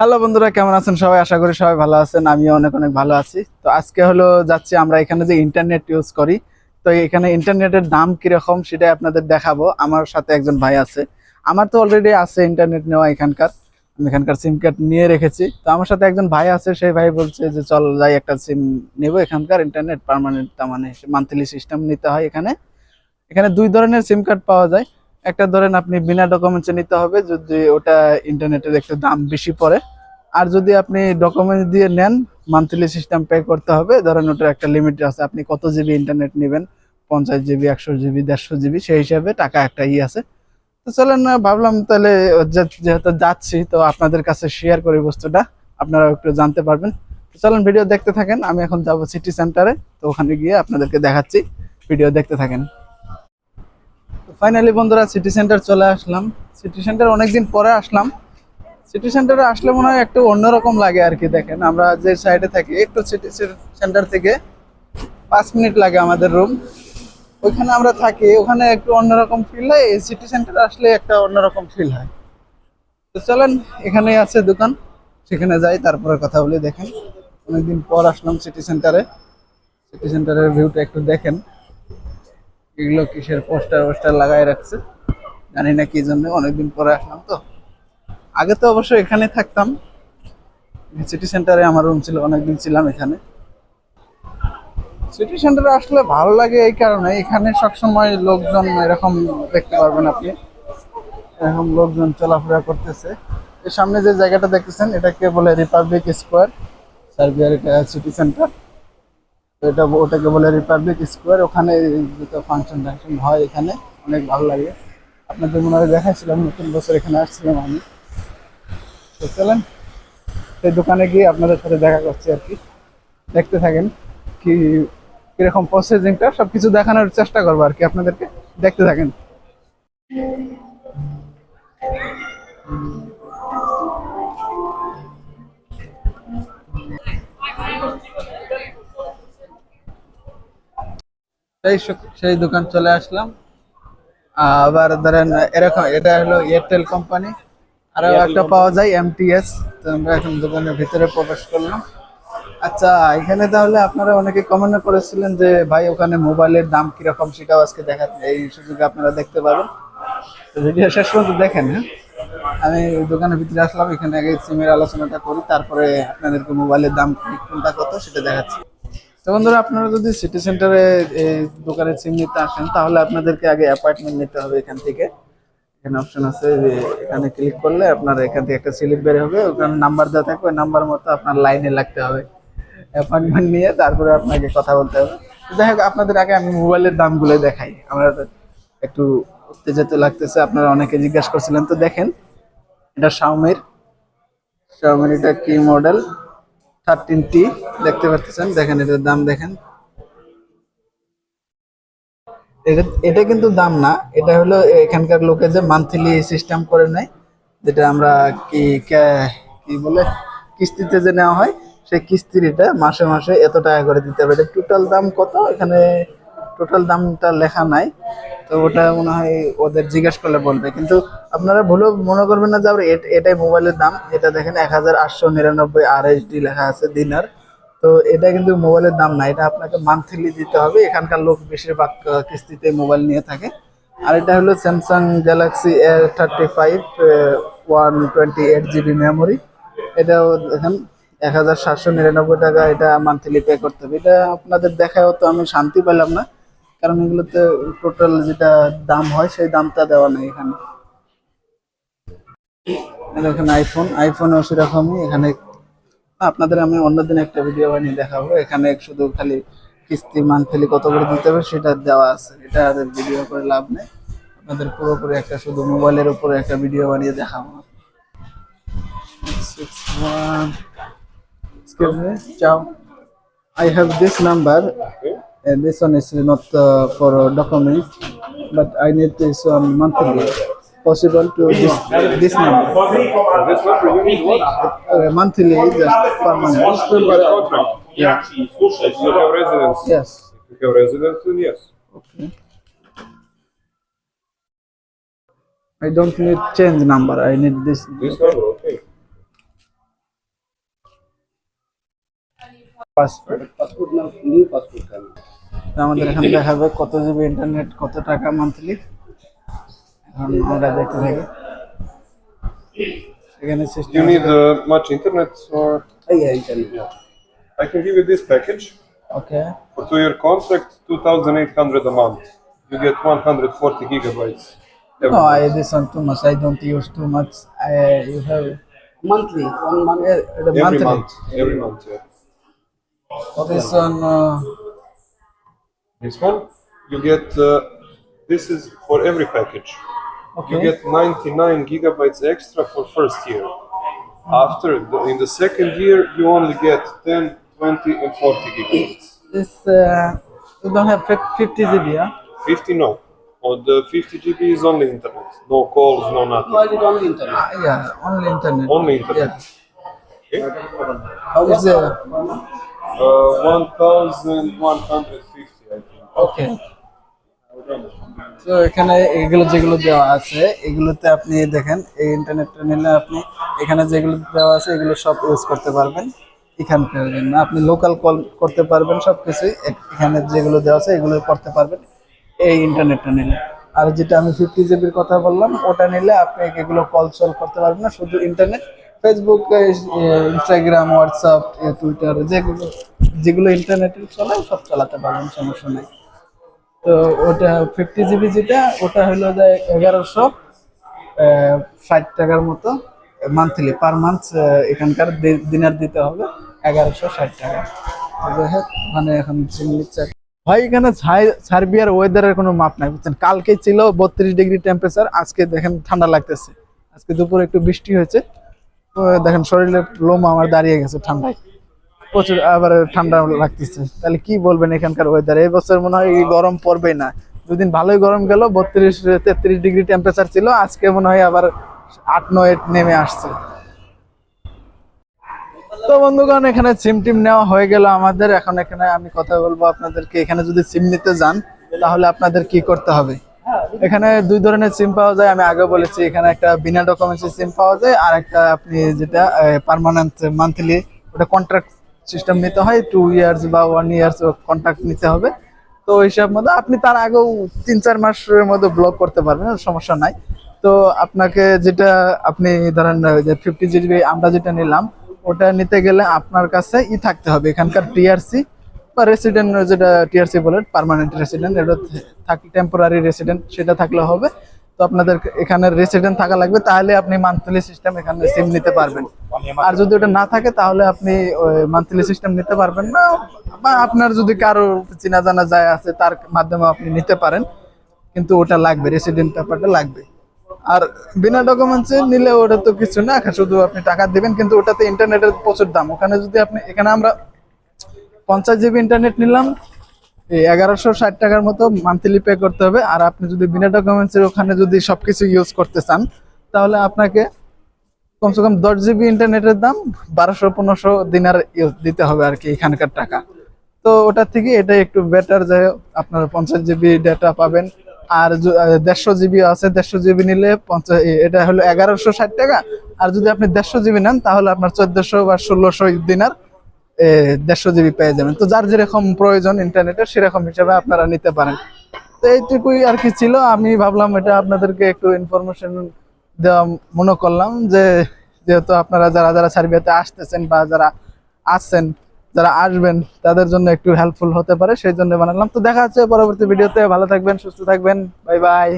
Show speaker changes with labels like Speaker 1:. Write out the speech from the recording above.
Speaker 1: Hello বন্ধুরা, কেমন আছেন সবাই? আশা করি সবাই ভালো আছেন। আমিও অনেক অনেক ভালো আছি। তো আজকে হলো যাচ্ছি আমরা এখানে যে ইন্টারনেট ইউজ করি। তো এখানে ইন্টারনেটের দাম কীরকম সেটাই আপনাদের দেখাবো। আমার সাথে একজন ভাই আছে। আমার তো অলরেডি আছে ইন্টারনেট নেওয়া এখানকার। আমি এখানকার সিম কার্ড নিয়ে রেখেছি। তো আমার সাথে একজন ভাই আছে, সেই ভাই বলছে যে, চল যাই একটা সিম নেব এখানকার ইন্টারনেট পার্মানেন্ট তার মানে মান্থলি সিস্টেম নিতে হয় এখানে। এখানে দুই ধরনের সিম কার্ড পাওয়া যায়। একটা ধরেন আপনি বিনা ডকুমেন্টসে নিতে হবে, যদি ওটা ইন্টারনেটের একটু দাম বেশি পড়ে। আর যদি আপনি ডকুমেন্টস দিয়ে নেন মান্থলি সিস্টেম পে করতে হবে, ধরেন ওটার একটা লিমিট আছে, আপনি কত জিবি ইন্টারনেট নেবেন? পঞ্চাশ জিবি একশো জিবি দেড়শো জিবি সেই হিসাবে টাকা একটা ই আছে। তো চলেন ভাবলাম তাহলে যেহেতু যাচ্ছি, তো আপনাদের কাছে শেয়ার করি বস্তুটা আপনারা একটু জানতে পারবেন। চলেন ভিডিও দেখতে থাকেন, আমি এখন যাব সিটি সেন্টারে তো ওখানে গিয়ে আপনাদেরকে দেখাচ্ছি ভিডিও দেখতে থাকেন। ফাইনালি বন্ধুরা সিটি সেন্টার চলে আসলাম। সিটি সেন্টার অনেকদিন পরে আসলাম। সিটি সেন্টারে আসলে মনে হয় একটু অন্যরকম লাগে আর কি, দেখেন। আমরা যে সাইডে থাকি, একটু সিটি সেন্টার থেকে পাঁচ মিনিট লাগে আমাদের রুম ওইখানে আমরা থাকি, ওখানে একটু অন্যরকম ফিল হয়, এই সিটি সেন্টারে আসলে একটা অন্যরকম ফিল হয়। তো চলেন, এখানেই আছে দোকান। সেখানে যাই, তারপরে কথা বলি, দেখেন। অনেকদিন পর আসলাম সিটি সেন্টারে সিটি সেন্টারের ভিউটা একটু দেখেন। এগুলো কিসের পোস্টার পোস্টার লাগাই রাখছে? জানি না কি জন্য, অনেকদিন পরে আসলাম তো। আগে তো অবশ্য এখানে থাকতাম। সিটি সেন্টারে আমার রুম ছিল, অনেকদিন ছিলাম এখানে। সিটি সেন্টারে আসলে ভালো লাগে এই কারণে। এখানে সবসময় লোকজন এরকম দেখতে পারবেন আপনি। এরকম লোকজন চলাফেরা করতেছে। এর সামনে যে জায়গাটা দেখতেছেন, এটাকে বলে রিপাবলিক স্কোয়ার সার্বিয়ার সিটি সেন্টার এটা ওটাকে বলে রিপাবলিক স্কোয়ার ওখানে ফাংশন টাংশন হয় এখানে, অনেক ভালো লাগে। আপনাদের মনে হয় দেখাচ্ছিলাম নতুন বছর এখানে আসছিলাম আমি। তো চলেন, সেই দোকানে গিয়ে আপনাদের সাথে দেখা করছি আর কি। দেখতে থাকেন কি, কীরকম প্রসেসিংটা সব কিছু দেখানোর চেষ্টা করব আর কি আপনাদেরকে। দেখতে থাকেন। সেই সেই দোকান চলে আসলাম। আবার ধরেন এরকম এটা হলো এয়ারটেল কোম্পানি আরও একটা পাওয়া যায় এমটিএস তো আমরা এখন দোকানের ভিতরে প্রবেশ করলাম। আচ্ছা এখানে তাহলে আপনারা অনেকে কমেন্ট করেছিলেন যে ভাই ওখানে মোবাইলের দাম কীরকম? সেটাও আজকে দেখা এই সুযোগে আপনারা দেখতে পাবেন। তো ভিডিও শেষ পর্যন্ত দেখেন হ্যাঁ। আমি ওই দোকানের ভিতরে আসলাম এখানে আগে সিমের আলোচনাটা করি তারপরে আপনাদেরকে মোবাইলের দাম কোনটা কত সেটা দেখাচ্ছি। তো বন্ধুরা, আপনারা যদি সিটি সেন্টারে এই দোকানের সিম নিতে আসেন, তাহলে আপনাদেরকে আগে অ্যাপয়েন্টমেন্ট নিতে হবে এখান থেকে। এখানে অপশন আছে যে এখানে ক্লিক করলে আপনার এখান থেকে একটা স্লিপ বের হবে, ওখানে নাম্বার দেওয়া থাকবে ওই নাম্বার মতো আপনার লাইনে লাগতে হবে। অ্যাপয়েন্টমেন্ট নিয়ে তারপরে আপনাকে কথা বলতে হবে। যাই হোক, আপনাদের আগে আমি মোবাইলের দামগুলো দেখাই। আমরা একটু উত্তেজিত লাগতেছে, আপনারা অনেকে জিজ্ঞাসা করছিলেন, তো দেখেন, এটা শাওমির শাওমির এটা কি মডেল থার্টিন টি দেখতে পাচ্ছেন, দেখেন এটার দাম দেখেন। এটা এটা কিন্তু দাম না, এটা হলো এখানকার লোকে যে মান্থলি সিস্টেম করে নেয়, যেটা আমরা কি কি বলে, কিস্তিতে যে নেওয়া হয়, সেই কিস্তির এটা মাসে মাসে এত টাকা করে দিতে হবে। এটা টোটাল দাম কত? এখানে টোটাল দামটা লেখা নাই, তো ওটা মনে হয় ওদের জিজ্ঞেস করলে বলবে। কিন্তু আপনারা ভুলেও মনে করবেন না যে আবার এটাই মোবাইলের দাম। এটা দেখেন এক হাজার আটশো নিরানব্বই আর ডি লেখা আছে দিনার। তো এটা কিন্তু মোবাইলের দাম না, এটা আপনাকে মান্থলি দিতে হবে। এখানকার লোক বেশিরভাগ কিস্তিতে মোবাইল নিয়ে থাকে। আর এটা হলো Samsung Galaxy A thirty five one twenty eight GB memory এটাও দেখেন এক হাজার সাতশো নিরানব্বই টাকা এটা মান্থলি পে করতে হবে। এটা আপনাদের দেখাও তো আমি শান্তি পেলাম না। কারণ এগুলোতে টোটাল যেটা দাম হয় সেই দামটা দেওয়া নেই এখানে। দেখেন আইফোন আইফোনও সেরকমই। এখানে আপনাদের আমি অন্যদিন একটা ভিডিও বানিয়ে দেখাবো। এখানে শুধু খালি কিস্তি মান্থলি কত করে দিতে হবে সেটা দেওয়া আছে। এটা ভিডিও করে লাভ নেই। আপনাদের পুরোপুরি একটা শুধু মোবাইলের উপরে একটা ভিডিও বানিয়ে দেখাবো। Six, one. Excuse me, ciao. and this one is not uh, for documents but i need this one monthly possible to this this number
Speaker 2: This one for you is what?
Speaker 1: uh, monthly just per month
Speaker 2: What's?
Speaker 1: Yeah.
Speaker 2: You have residence,
Speaker 1: yes
Speaker 2: you have residence, then yes.
Speaker 1: okay i don't need change number i need this
Speaker 2: This number, okay.
Speaker 3: passport Passport now, new passport.
Speaker 1: তো আমাদের এখানে দেখাবে কত GB internet কত টাকা monthly এখন আমরা দেখতে থাকি এখানে system
Speaker 2: you need much internet
Speaker 3: or internet
Speaker 2: I can give you this package.
Speaker 1: Okay.
Speaker 2: For two year contract, 2800 a month. You get 140 gigabytes.
Speaker 1: No, I this one too much. I don't use too much. I you have
Speaker 3: monthly, one month,
Speaker 1: uh,
Speaker 2: every month, every month. Yeah.
Speaker 1: What is this uh,
Speaker 2: this one, you get, uh, this is for every package. You get 99 gigabytes extra for first year. After, the, in the second year, you only get 10, 20, and 40 gigabytes.
Speaker 1: This uh, you don't have 50 GB, yeah?
Speaker 2: 50, no. On the 50 GB is only internet. No calls, no nothing.
Speaker 3: Why is it only internet?
Speaker 1: Uh, yeah, only internet.
Speaker 2: Only internet.
Speaker 1: Yeah.
Speaker 2: Okay?
Speaker 3: How
Speaker 1: It's
Speaker 3: much?
Speaker 1: uh,
Speaker 2: Uh, 1150, I think.
Speaker 1: Okay তো এখানে এগুলো যেগুলো দেওয়া আছে, এগুলোতে আপনি দেখেন, এই ইন্টারনেটটা নিলে আপনি এখানে যেগুলো দেওয়া আছে, এগুলো সব ইউজ করতে পারবেন। এখানকার জন্য আপনি লোকাল কল করতে পারবেন সব কিছুই এখানে যেগুলো দেওয়া আছে, এগুলো করতে পারবেন। এই ইন্টারনেটটা নিলে। আর যেটা আমি ফিফটি জিবির কথা বললাম, ওটা নিলে আপনি এগুলো কল সল করতে পারবেন না। শুধু internet Facebook Instagram WhatsApp Twitter যেগুলো যেগুলো ইন্টারনেটে চলে, সব চালাতে পারবেন, সমস্যা নেই। তো ওটা ফিফটি জিবি যেটা, ওটা হলো যে এগারোশো ষাট টাকার মতো মান্থলি পার মান্থ এখানকার দিনের দিতে হবে এগারোশো ষাট টাকা। মানে এখন ভাই, এখানে সার্বিয়ার ওয়েদারের কোনো মাপ নাই, বুঝছেন? কালকে ছিল বত্রিশ ডিগ্রি টেম্পারেচার আজকে দেখেন ঠান্ডা লাগতেছে। আজকে দুপুরে একটু বৃষ্টি হয়েছে। দেখেন শরীরে লোম আমার দাঁড়িয়ে গেছে ঠান্ডায়। প্রচুর আবার ঠান্ডা লাগতেছে। তাহলে কি বলবেন এখানকার ওয়েদার এই বছর মনে হয় গরম পড়বেই না। দুদিন ভালোই গরম গেল, বত্রিশ, তেত্রিশ ডিগ্রি টেম্পারেচার ছিল, আজকে মনে হয় আবার আট, নয় নেমে আসছে। তো বন্ধুগণ, এখানে সিম টিম নেওয়া হয়ে গেল আমাদের। এখন এখানে আমি কথা বলব আপনাদেরকে। এখানে যদি সিম নিতে যান, তাহলে আপনাদের কি করতে হবে? এখানে দুই ধরনের সিম পাওয়া যায়। আমি আগে বলেছি, এখানে একটা বিনা ডকুমেন্টসের সিম পাওয়া যায়, আর একটা আপনি যেটা পার্মানেন্ট মান্থলি ওটা কন্ট্রাক্ট সিস্টেম নিতে হয় টু ইয়ার্স বা ওয়ান ইয়ার্স কন্ট্রাক্ট নিতে হবে। তো হিসাব মতো আপনি তার আগেও তিন চার মাসের মধ্যে ব্লক করতে পারবেন সমস্যা নাই। তো আপনাকে যেটা আপনি ধরেন যে ফিফটি জিবি আমরা যেটা নিলাম, ওটা নিতে গেলে আপনার কাছে ই থাকতে হবে। এখানকার টিআরসি বা রেসিডেন্ট যেটা টিআরসি বলে পার্মানেন্ট রেসিডেন্ট এটা থাকলে টেম্পোরারি রেসিডেন্ট সেটা থাকলে হবে। তো আপনাদের এখানে রেসিডেন্ট থাকা লাগবে, তাহলে আপনি মান্থলি সিস্টেম এখানে সিম নিতে পারবেন। আর যদি ওটা না থাকে, তাহলে আপনি মান্থলি সিস্টেম নিতে পারবেন না, বা আপনার যদি কারও চেনা জানা যায় আছে, তার মাধ্যমে আপনি নিতে পারেন। কিন্তু ওটা লাগবে রেসিডেন্ট ব্যাপারটা লাগবে। আর বিনা ডকুমেন্টসে নিলে ওটা তো কিছু না, শুধু আপনি টাকা দেবেন, কিন্তু ওটাতে ইন্টারনেটের প্রচুর দাম। ওখানে যদি আপনি, এখানে আমরা পঞ্চাশ জিবি ইন্টারনেট নিলাম এগারোশো ষাট টাকার মতো মান্থলি পে করতে হবে। আর আপনি যদি বিনা ডকুমেন্টসের ওখানে যদি সবকিছু ইউজ করতে চান, তাহলে আপনাকে কমসে কম দশ জিবি ইন্টারনেটের দাম বারোশো পনেরোশো দিনার দিতে হবে আর কি এখানকার টাকা। তো ওটার থেকে এটা একটু বেটার যায় আপনার পঞ্চাশ জিবি ডেটা পাবেন। আর দেড়শো জিবি আছে, দেড়শো জিবি নিলে পঞ্চাশ এটা হলো এগারোশো ষাট টাকা। আর যদি আপনি দেড়শো জিবি নেন, তাহলে আপনার চোদ্দশো বা ষোলোশো দিনার দেড়শো জিবি পেয়ে যাবেন। তো যার যেরকম প্রয়োজন ইন্টারনেটের সেরকম হিসাবে আপনারা নিতে পারেন। তো এইটুকুই আর কি ছিল। আমি ভাবলাম এটা আপনাদেরকে একটু ইনফরমেশন দেওয়া মনে করলাম যে, যেহেতু আপনারা যারা যারা সার্বিয়াতে আসতেছেন বা যারা আসছেন যারা আসবেন, তাদের জন্য একটু হেল্পফুল হতে পারে, সেই জন্য বানালাম। তো দেখা হচ্ছে পরবর্তী ভিডিওতে ভালো থাকবেন, সুস্থ থাকবেন। Bye bye